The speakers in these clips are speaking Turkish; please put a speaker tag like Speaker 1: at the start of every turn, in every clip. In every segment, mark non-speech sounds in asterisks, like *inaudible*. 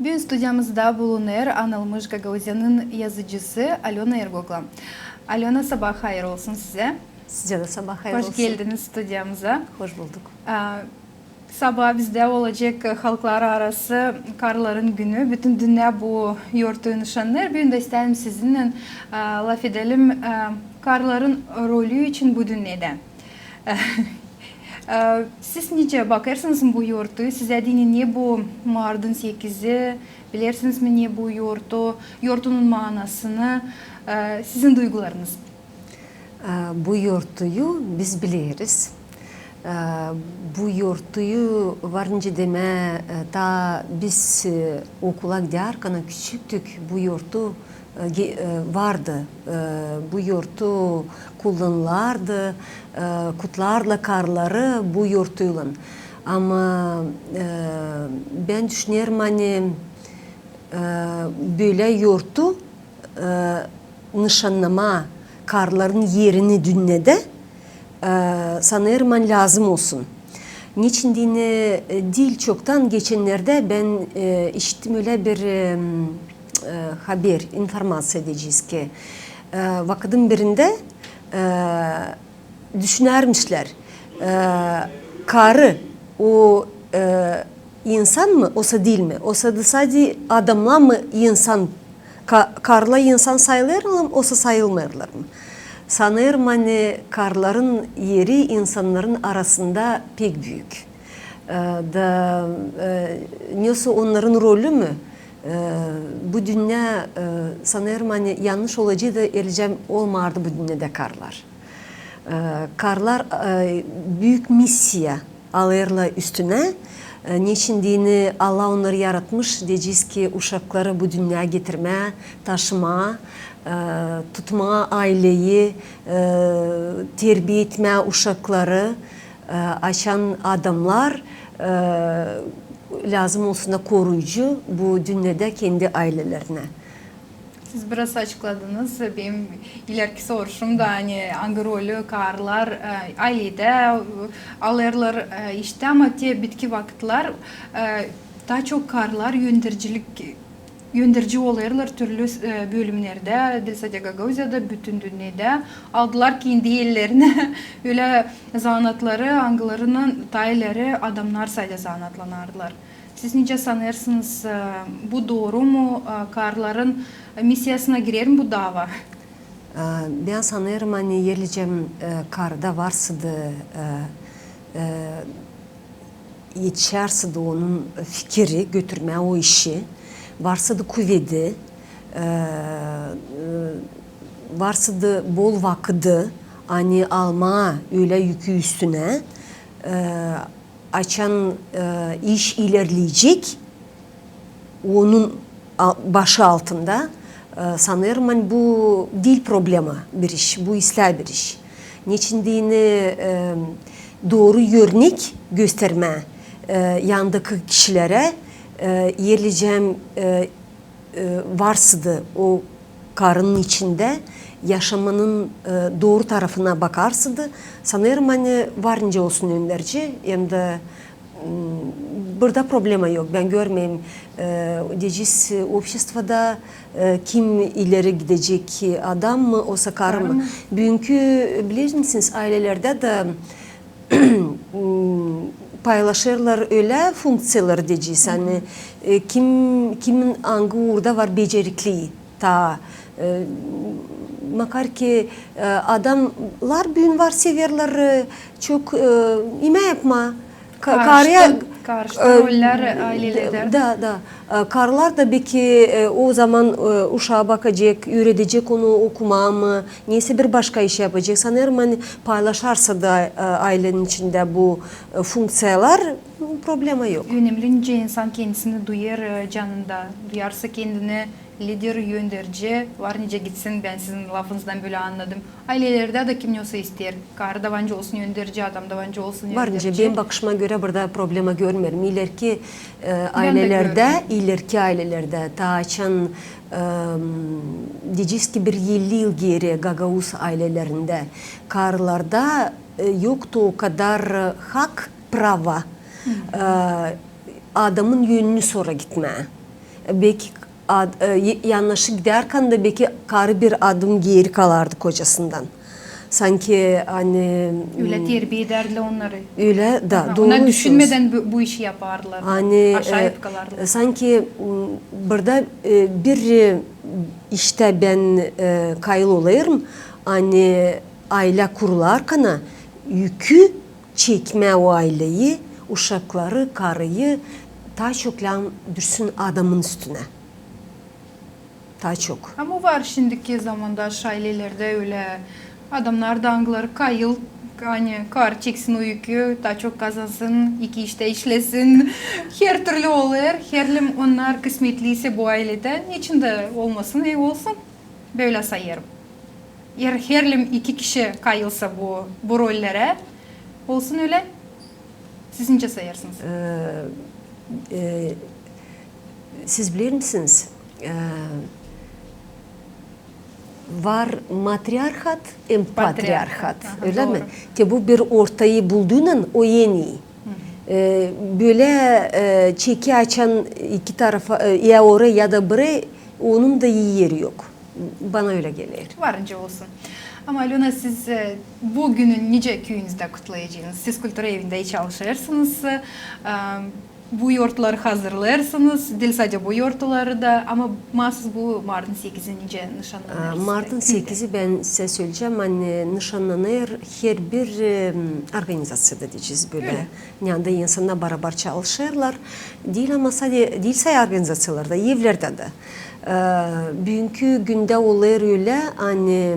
Speaker 1: Bugün stüdyomuzda bulunur Anılmış Gagauzyan'ın yazıcısı Alona Ergogla. Alona sabah hayır olsun size.
Speaker 2: Sizce de sabah hayır
Speaker 1: Hoş
Speaker 2: olsun.
Speaker 1: geldiniz stüdyomuza.
Speaker 2: Hoş bulduk.
Speaker 1: Ee, Sabah bizde olacak halklar arası karların günü. Bütün dünya bu yurttu nişanlar. Bugün de isterim sizinle e, laf edelim e, karların rolü için bu dünyada. *laughs* E, Siz nice bakarsınız bu yurtu? Size dini niye bu Mardin 8'i? Bilirsiniz mi niye bu yurtu? Yurtunun manasını? E, Sizin duygularınız.
Speaker 2: Ee, Bu yurtuyu biz biliriz. Ee, Bu yurtuyu varınca deme ta biz e, okula giderken küçüktük bu e, vardı. E, Bu yurtu kullanılardı. E, Kutlarla karları bu yurtuyla. Ama e, ben düşünüyorum hani e, böyle yurtu e, nişanlama karların yerini dünyada e, sanırım hani lazım olsun. Niçin dini e, değil çoktan geçenlerde ben e, işittim öyle bir e, e, haber, informasyon edeceğiz ki e, vakıdın birinde e, düşünermişler. E, karı o e, insan mı, olsa değil mi? Olsa sadece adamla mı insan, ka, karla insan sayılır mı, olsa sayılmıyorlar mı? Sanırım hani karların yeri insanların arasında pek büyük. Da e, neyse onların rolü mü? Ee, bu dünya e, sanırım hani yanlış olacağı da ereceğim olmardı bu dünyada karlar. Ee, karlar e, büyük misya alırlar üstüne. E, Niçin dini Allah onları yaratmış diyeceğiz ki uşakları bu dünyaya getirme, taşıma, e, tutma aileyi, terbiye etme uşakları, açan adamlar lazım olsun da koruyucu bu dünyada kendi ailelerine.
Speaker 1: Siz biraz açıkladınız. Benim ileriki soruşum da hani hangi rolü karlar e, ailede e, alırlar e, işte ama te bitki vakitler daha çok karlar yöndericilik yönderici olurlar türlü e, bölümlerde Dilsade Gagauza'da bütün dünyada aldılar kendi ellerine *laughs* öyle zanatları hangilerinin tayları adamlar sadece zanatlanardılar. Siz nice sanırsınız e, bu doğru mu E, karların misyasına girer mi bu dava?
Speaker 2: Ben sanırım hani yerlicem karda varsa da yetişerse de onun fikri götürme o işi varsa da kuvveti e, e, varsa bol vakıdı hani alma öyle yükü üstüne e, açan e, iş ilerleyecek onun başı altında e, sanırım hani bu dil problemi bir iş, bu işler bir iş. Niçin dini e, doğru örnek gösterme e, yandaki kişilere e, yerleyeceğim e, e, varsıdı o karının içinde yaşamanın e, doğru tarafına bakarsıdı. Sanırım hani varınca olsun önlerce hem de Hmm, Burada problema yok. Ben görmeyeyim. E, diyeceğiz обществоda e, kim ileri gidecek adam mı olsa karı mı? Bugünkü bilir misiniz ailelerde de hmm, *clears throat* paylaşırlar öyle fonksiyalar diyeceğiz. Hani e, kim kimin hangi uğurda var becerikli ta e, makar ki e, adamlar bugün var severler e, çok e, ime yapma. Ka-
Speaker 1: Karşıtı- karşıtı
Speaker 2: e,
Speaker 1: roller ailelerde.
Speaker 2: Da da. E, Karlar da belki e, o zaman e, uşağa bakacak, öğretecek onu okuma mı, neyse bir başka iş yapacak. Sanırım hani paylaşarsa da e, ailenin içinde bu fonksiyalar problema yok.
Speaker 1: Önemli insan kendisini duyar canında. Duyarsa kendini lider yönderici var nice gitsin ben sizin lafınızdan böyle anladım. Ailelerde de kim yoksa ister. Karı da bence olsun yönderici adam da bence olsun yönderici.
Speaker 2: benim bakışıma göre burada problema görmüyorum. İleriki e, ailelerde, ileriki ailelerde ta açan e, diyeceğiz ki bir 50 yıl geri Gagavuz ailelerinde karlarda e, yoktu o kadar e, hak, prava e, adamın yönünü sonra gitme. belki ad, e, y- yanlışı giderken de belki karı bir adım geri kalardı kocasından. Sanki hani
Speaker 1: Öyle terbiye ederdiler onları.
Speaker 2: öyle da
Speaker 1: Ha,
Speaker 2: doğru
Speaker 1: Onlar düşünmeden bu, bu işi yaparlar.
Speaker 2: Hani
Speaker 1: Aşağı
Speaker 2: e,
Speaker 1: yapkalarlar.
Speaker 2: sanki m, burada e, bir e, işte ben e, kayıl olayım. Hani aile kurularken yükü çekme o aileyi, uşakları, karıyı daha çok lan düşsün adamın üstüne. Daha çok.
Speaker 1: Ama var şimdiki zamanda ailelerde öyle adamlar danglar kayıl hani kar çeksin yükü, daha çok kazansın, iki işte işlesin. *laughs* Her türlü olur. Herlim onlar kısmetliyse bu ailede. Niçin de olmasın, iyi olsun. Böyle sayarım. Eğer herlim iki kişi kayılsa bu, bu rollere olsun öyle. Sizince sayarsınız.
Speaker 2: Ee, e, siz bilir misiniz? Ee, var matriarhat, hem
Speaker 1: Patriarhat,
Speaker 2: öyle mi? Ki bu bir ortayı bulduğunun o yeni. Ee, böyle e, çeki açan iki tarafa e, ya oraya ya da buraya onun da iyi yeri yok. Bana öyle gelir.
Speaker 1: Varınca olsun. Ama Alona siz e, bu günü nice köyünüzde kutlayacaksınız. Siz kültür evinde çalışırsınız. E, Bu yoğurtları hazırlarsınız. Değil sadece bu yoğurtları da ama mahsus bu Mart'ın 8'i nice
Speaker 2: Aa,
Speaker 1: nişanlanırsınız.
Speaker 2: Mart'ın 8'i ben size söyleyeceğim. Hani nişanlanır her bir e, organizasyada diyeceğiz böyle.
Speaker 1: Öyle.
Speaker 2: Yani insanlar beraber çalışırlar. Değil ama sadece değil sadece organizasyonlarda, evlerde de. Ee, bugünkü günde olur öyle hani e,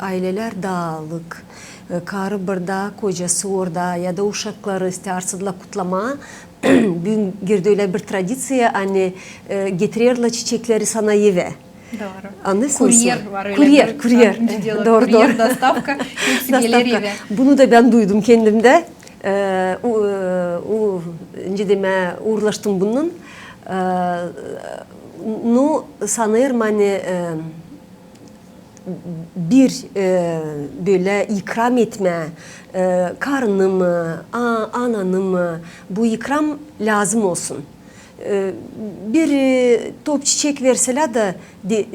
Speaker 2: aileler dağılık. E, Karı burada, kocası orada ya da uşakları istersizler kutlama. *clears throat* Bugün girdi öyle bir tradisiya hani e, getirirler çiçekleri sana eve.
Speaker 1: Doğru.
Speaker 2: Anlıyorsunuz
Speaker 1: Kuryer var öyle.
Speaker 2: Kuryer,
Speaker 1: bir-
Speaker 2: kuryer. *laughs*
Speaker 1: Diyorlar,
Speaker 2: Doğru,
Speaker 1: kuryer,
Speaker 2: doğru.
Speaker 1: Dostavka. Hepsi gelir eve.
Speaker 2: Bunu da ben duydum kendimde. Ee, u, u, deme uğraştım bunun. Ee, nu sanırım hani e, bir e, böyle ikram etme, e, karnı mı, a, ananı mı bu ikram lazım olsun. E, bir e, top çiçek verseler de, de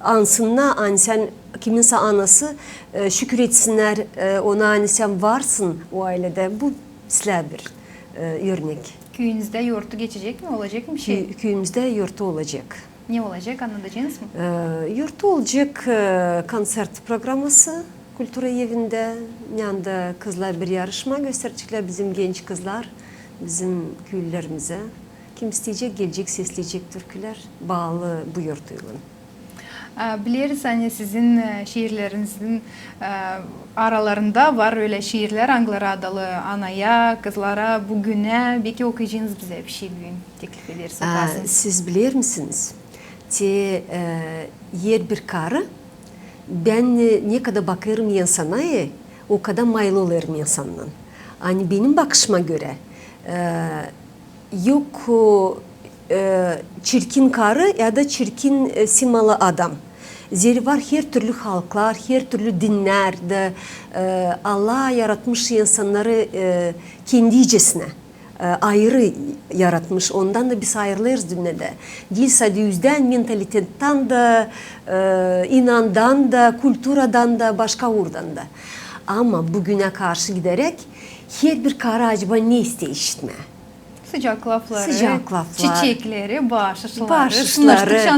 Speaker 2: ansınlar hani sen kiminse anası e, şükür etsinler e, ona hani sen varsın o ailede. Bu sizler bir e, örnek.
Speaker 1: Köyünüzde yoğurtu geçecek mi? Olacak mı şey?
Speaker 2: Kö- Köyümüzde yurtta olacak.
Speaker 1: Ne olacak anlatacaksınız mı?
Speaker 2: Ee, yurtta olacak e, konser programısı Kültür Evi'nde. Yanında kızlar bir yarışma gösterecekler bizim genç kızlar, bizim köylerimize. Kim isteyecek gelecek sesleyecek türküler bağlı bu yurtuyla.
Speaker 1: Ee, Biliriz hani sizin e, şiirlerinizin e, aralarında var öyle şiirler Anglara adalı anaya, kızlara, bugüne. Belki okuyacağınız bize bir şey bugün teklif.
Speaker 2: Aa,
Speaker 1: okarsınız.
Speaker 2: siz bilir misiniz? Te yer bir karı ben ne kadar bakarım insana e, o kadar mayıl olurum insandan. Hani benim bakışıma göre e, yok e, çirkin karı ya da çirkin simalı adam. Zeri var her türlü halklar, her türlü dinler de e, Allah yaratmış insanları kendicesine ayrı yaratmış. Ondan da biz ayrılırız dünyada. Değil sadece yüzden, mentalitetten de, e, inandan da, külturadan da, başka uğurdan da. Ama bugüne karşı giderek her bir kara acaba ne istiyor işitme?
Speaker 1: Sıcak lafları,
Speaker 2: Sıcak laflar.
Speaker 1: çiçekleri,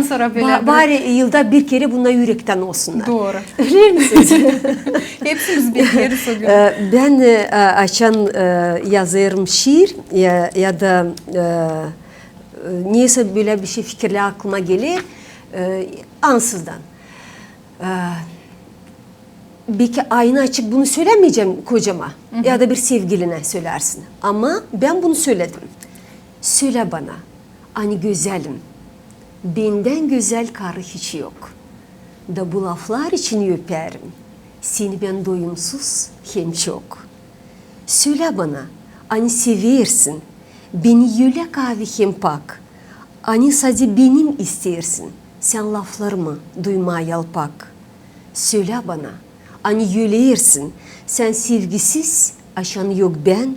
Speaker 1: sonra böyle.
Speaker 2: ba- bari yılda bir kere bunlar yürekten olsunlar.
Speaker 1: Doğru. *laughs*
Speaker 2: Bilir misiniz? *laughs*
Speaker 1: Hepsimiz bekleriz o gün.
Speaker 2: Ee, Ben e, açan e, yazarım şiir ya, ya da e, niyeyse böyle bir şey fikirle aklıma gelir ansızdan. E, belki aynı açık bunu söylemeyeceğim kocama ya da bir sevgiline söylersin. Ama ben bunu söyledim. Söyle bana, hani güzelim, benden güzel karı hiç yok. Da bu laflar için öperim. Seni ben doyumsuz hem çok. Söyle bana, hani seversin, beni yüle kahve hem pak. Hani sadece benim istersin, sen laflarımı duyma yalpak. Söyle bana, hani yüleğirsin, sen sevgisiz, aşan yok ben.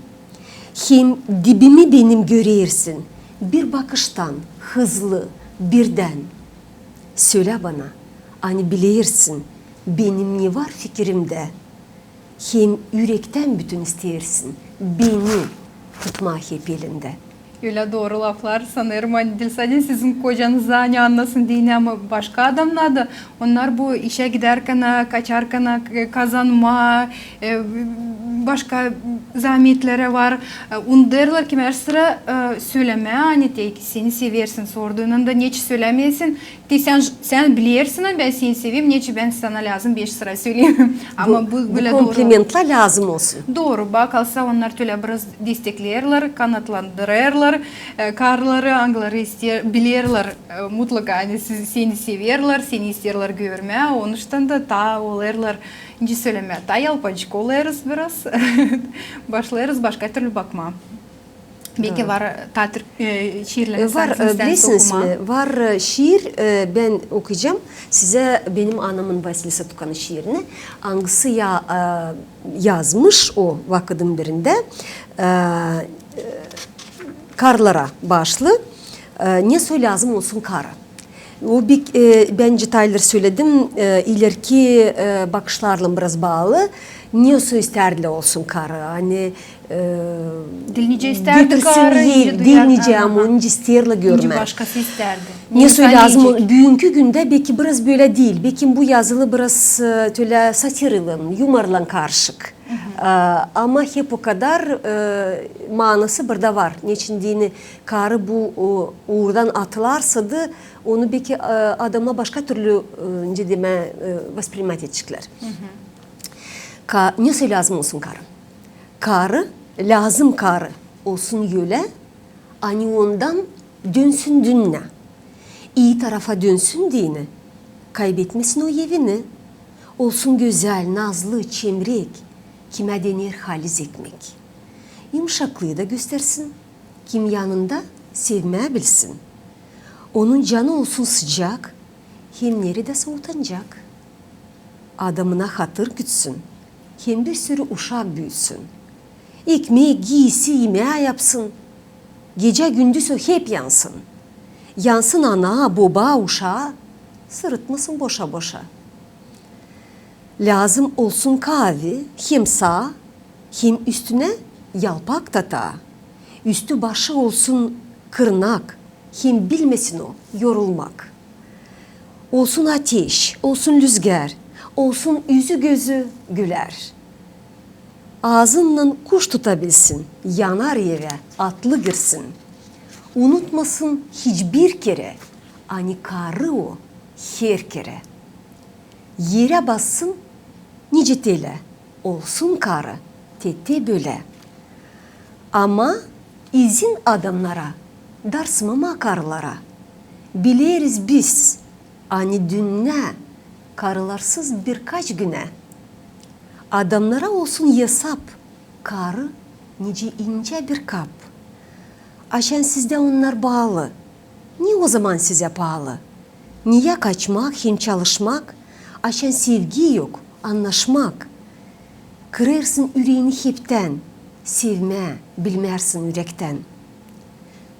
Speaker 2: Hem dibimi benim görersin, bir bakıştan hızlı birden. Söyle bana hani bilirsin benim ne var fikrimde? Hem yürekten bütün istersin beni tutma hep elinde.
Speaker 1: Öyle doğru laflar sanırım. Hani Dilsadin sizin kocanız da hani anlasın diye ama başka adamlar da. Onlar bu işe giderken, kaçarken kazanma, e, башка зааметлери бар. Э, ундерлар кимер сыра э, сөйләмә аны тек сени северсин сордуунанда нече сөйләмәйсин ти сен сен билерсин мен сени севим нече бен сана лязым беш сыра сөйлейм ама
Speaker 2: бу
Speaker 1: бүле doğru
Speaker 2: комплиментла лязым olsun
Speaker 1: doğru бак алса онлар төле бираз дестеклерлер канатландырерлер э, карлары англары билерлер мутлака аны сени северлер сени истерлер көрмә онуштан да та олерлер ta yalpacık olarız biraz, başlarız başka türlü bakma. Belki var ta tür e, şiirlerini
Speaker 2: Var e, bilirsiniz
Speaker 1: okuma.
Speaker 2: mi? Var e, şiir e, ben okuyacağım size benim anamın Vasilisa Tukan'ın şiirini. Hangisi ya e, yazmış o vakıdın birinde. E, e, karlara başlı. E, ne söyle lazım olsun kara. O bir, e, ben detayları söyledim. E, ileriki e, bakışlarla biraz bağlı. Ne isterdi olsun kara. Hani e,
Speaker 1: Dil nice isterdi
Speaker 2: getirsin
Speaker 1: karı, ince
Speaker 2: dil
Speaker 1: duyar-
Speaker 2: nice
Speaker 1: Aha.
Speaker 2: ama ince isterle görme.
Speaker 1: İnce başkası isterdi.
Speaker 2: Ne söyle lazım? Bugünkü günde belki biraz böyle değil. Belki bu yazılı biraz e, öyle satirilen, yumorlan karışık. E, ama hep o kadar e, manası burada var. Niçin dini karı bu o, uğurdan atılarsa da onu belki e, adama başka türlü ne deme e, vasprimati edecekler. Ka nesi lazım olsun karı? Karı lazım karı olsun yöle, ani ondan dönsün dünne. İyi tarafa dönsün dini, kaybetmesin o evini. Olsun güzel, nazlı, çimrik, kime denir haliz ekmek. Yumuşaklığı da göstersin, kim yanında sevme bilsin.'' Onun canı olsun sıcak, hinleri de soğutanacak adamına hatır gütsün. Hem bir sürü uşak büyüsün. Ekmeği, giysi, yemeği yapsın. Gece gündüz o hep yansın. Yansın ana, baba, uşağı. Sırıtmasın boşa boşa. Lazım olsun kahve, hem sağ, hem üstüne yalpak tata. Üstü başı olsun kırnak, hem bilmesin o yorulmak. Olsun ateş, olsun rüzgar, olsun yüzü gözü güler. Ağzınla kuş tutabilsin, yanar yere atlı girsin. Unutmasın hiçbir kere, ani karı o her kere. Yere bassın nice tele, olsun karı tete böyle. Ama izin adamlara, darsmama karılara. Biliriz biz, ani dünne, karılarsız birkaç güne. Adamlara olsun hesap, karı nice ince bir kap. Aşen sizde onlar bağlı. Niye o zaman size pahalı? Niye kaçmak, hem çalışmak? Aşen sevgi yok, anlaşmak. Kırırsın yüreğini hepten, sevme bilmersin yürekten.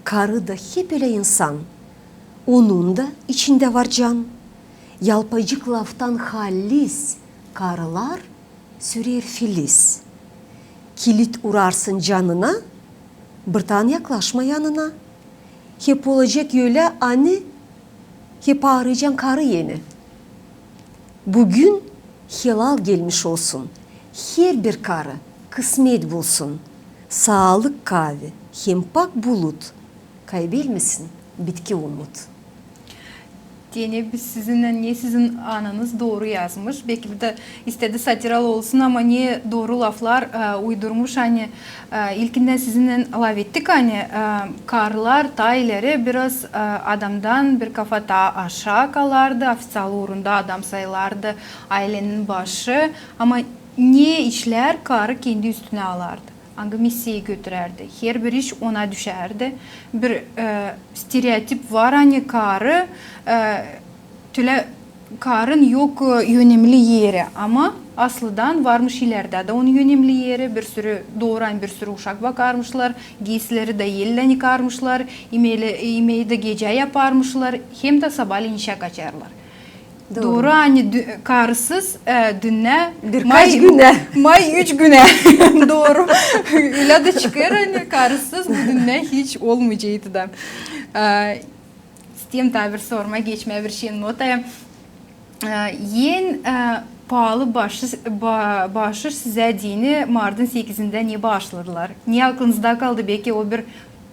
Speaker 2: Karı da hep öyle insan. Onun da içinde var can. Yalpacık laftan halis, karılar sürer filiz. Kilit urarsın canına, bırtan yaklaşma yanına. Hep olacak öyle anne, hep arayacaksın karı yeni. Bugün hilal gelmiş olsun. Her bir karı kısmet bulsun. Sağlık kahve, hem pak bulut. Kaybetmesin bitki umut.
Speaker 1: Diyene biz sizinle niye sizin ananız doğru yazmış. Belki bir de istedi satiral olsun ama niye doğru laflar e, uydurmuş hani e, ilkinden sizinle laf ettik hani e, karlar ta ileri biraz e, adamdan bir kafa ta aşağı kalardı. Ofisyal uğrunda adam sayılardı ailenin başı ama niye işler karı kendi üstüne alardı. Hangi missiyi götürerdi. Her bir iş ona düşerdi. Bir e, stereotip var hani karı e, tüle karın yok e, yönemli yeri ama Aslıdan varmış ileride de onun önemli yeri. Bir sürü doğuran bir sürü uşak bakarmışlar. Giysileri de yellen yıkarmışlar. Yemeği, yemeği de gece yaparmışlar. Hem de sabahleyin işe kaçarlar.
Speaker 2: Doğru.
Speaker 1: Doğru. hani dü- karısız e, dünne
Speaker 2: Birkaç güne. *laughs*
Speaker 1: May üç güne. *laughs* Doğru. *laughs* De çıkar hani karısız bu dünne hiç olmayacaktı da. E, isteyeyim tabi bir sorma geçme bir şeyin notaya. E, yen e, pahalı başı, ba, başı size dini Mardin 8'inde niye başladılar? Niye aklınızda kaldı? Belki o bir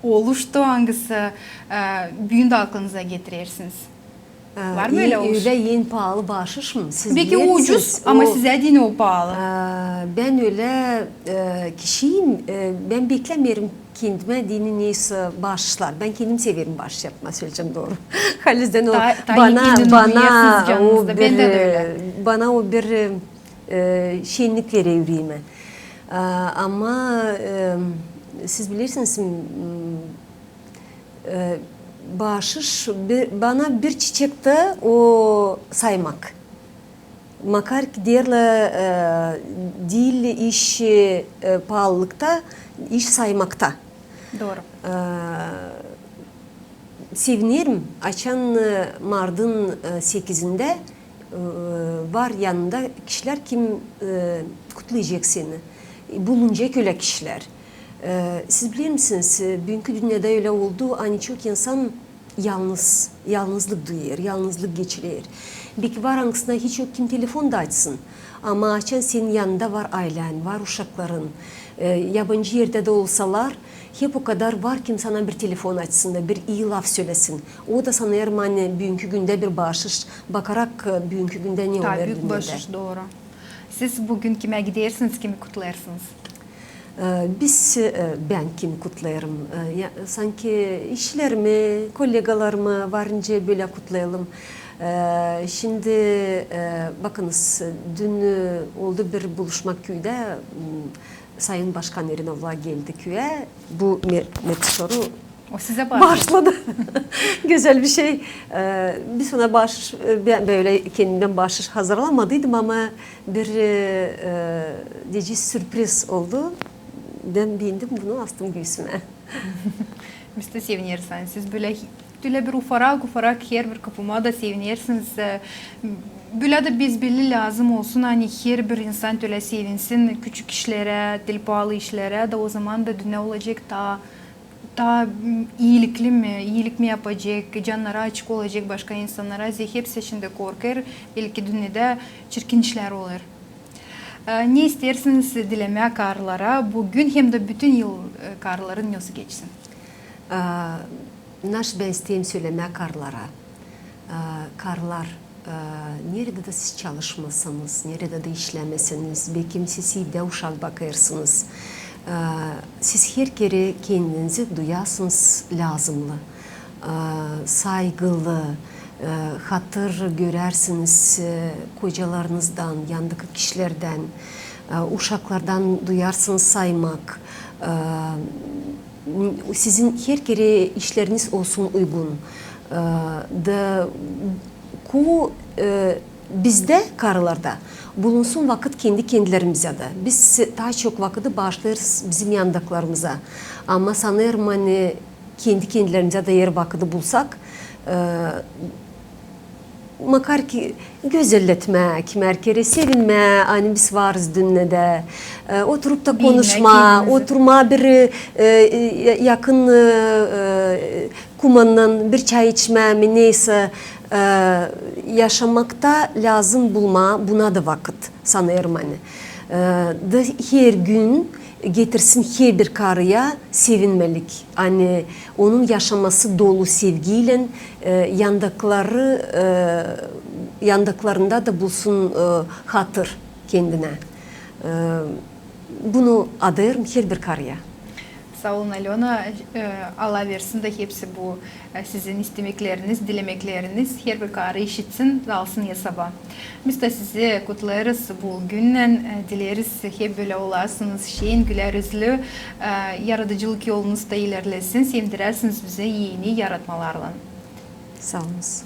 Speaker 1: oluştu hangisi e, büyün de aklınıza getirirsiniz.
Speaker 2: Ee,
Speaker 1: Var mı öyle
Speaker 2: iyi-
Speaker 1: oluş?
Speaker 2: Öyle yeni pahalı bahşiş mı? Siz
Speaker 1: Belki
Speaker 2: bilir
Speaker 1: ucuz ama
Speaker 2: O-
Speaker 1: size dini o pahalı.
Speaker 2: Ee, Ben öyle e, kişiyim. E, Ben beklemiyorum kendime dini neyse bağışlar. Ben kendim severim bağış yapma söyleyeceğim doğru. *laughs* O yüzden o
Speaker 1: Ta- ta
Speaker 2: bana bana o bir
Speaker 1: Ben de öyle.
Speaker 2: bana o bir e, şenlik veriyor yüreğime. Ee, Ama e, siz bilirsiniz e, bağışış bir, bana bir çiçekte o saymak. Makar ki diğerle e, dil iş e, pahalılıkta iş saymakta.
Speaker 1: Doğru.
Speaker 2: E, sevinirim. Açan e, Mardin e, 8'inde e, var yanında kişiler kim e, kutlayacak seni. E, Bulunacak öyle kişiler. E, siz bilir misiniz? e, Bugünkü dünyada öyle oldu. Hani çok insan yalnız, yalnızlık duyuyor, yalnızlık geçiriyor. Belki var hangisine hiç yok kim telefon da açsın. Ama açan senin yanında var ailen, var uşakların. E, yabancı yerde de olsalar hep o kadar var kim sana bir telefon açsın da bir iyi laf söylesin. O da sana Ermani bugünkü günde bir bağışış bakarak e, bugünkü günde ne olur
Speaker 1: Tabii büyük başış doğru. Siz bugün kime gidersiniz, kimi kutlarsınız?
Speaker 2: Ee, Biz e, ben kimi kutlayarım. Ee, Sanki işlerimi, kolegalarımı varınca böyle kutlayalım. Ee, Şimdi e, bakınız dün oldu bir buluşma köyde m, Sayın Başkan Erinova geldi köye. Bu me- metişoru
Speaker 1: O size bağlı.
Speaker 2: başladı. *laughs* Güzel bir şey. Ee, bir sonra baş ben böyle kendimden baş hazırlamadıydım ama bir e, e, sürpriz oldu. Ben bindim bunu astım göğsüme. *laughs*
Speaker 1: Biz de sevinirsiniz. Siz böyle böyle bir ufarak ufarak her bir kapıma da sevinirsiniz. Ee, Böyle de biz belli lazım olsun hani her bir insan öyle sevinsin küçük işlere, dil pahalı işlere de o zaman da dünya olacak daha daha iyilikli mi, iyilik mi yapacak, canlara açık olacak başka insanlara. Hepsi şimdi korkar. Belki dünyada çirkin işler olur. Ee, Ne istersiniz dilemeye karlara bugün hem de bütün yıl e, karların nasıl geçsin?
Speaker 2: Ee, Naş ben isteyeyim söylemeye karlara. Ee, Karlar, e, nerede de siz çalışmasanız, nerede de işlemeseniz, belki siz evde uşak bakarsınız. Ee, Siz her kere kendinizi duyasınız lazımlı. Saygılı, hatır görersiniz e, kocalarınızdan, yandaki kişilerden, e, uşaklardan duyarsınız saymak. Ee, sizin her kere işleriniz olsun uygun. Ee, Da ku e, bizde karılarda bulunsun vakit kendi kendilerimize de. Biz daha çok vakiti bağışlarız bizim yandakilarımıza. Ama sanırım hani kendi kendilerimize de yer vakiti bulsak makar ki güzelletmek, merkere sevinme, hani biz varız dünyada. E, oturup da
Speaker 1: Bilmek
Speaker 2: konuşma,
Speaker 1: kendimizi.
Speaker 2: oturma bir e, e, yakın e, e, kumandan bir çay içme mi neyse e, yaşamakta lazım bulma buna da vakit sanıyorum hani. E, da her gün getirsin her bir karıya sevinmelik. Hani onun yaşaması dolu sevgiyle e, yandakileri e, yandaklarında da bulsun e, hatır kendine. E, bunu adayırım her bir karıya.
Speaker 1: Sağ olun Alena. Ee, Allah versin de hepsi bu e, sizin istemekleriniz, dilemekleriniz her bir karı işitsin, dalsın yasaba. Biz de sizi kutlarız bu günden, e, dileriz hep böyle olasınız, şeyin güler yüzlü, e, yaratıcılık yolunuzda ilerlesin, sevdirersiniz bize yeni yaratmalarla.
Speaker 2: Sağ olunuz.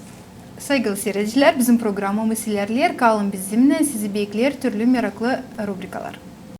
Speaker 1: Saygılı seyirciler, bizim programımız ilerler. Kalın bizimle, sizi bekler türlü meraklı rubrikalar.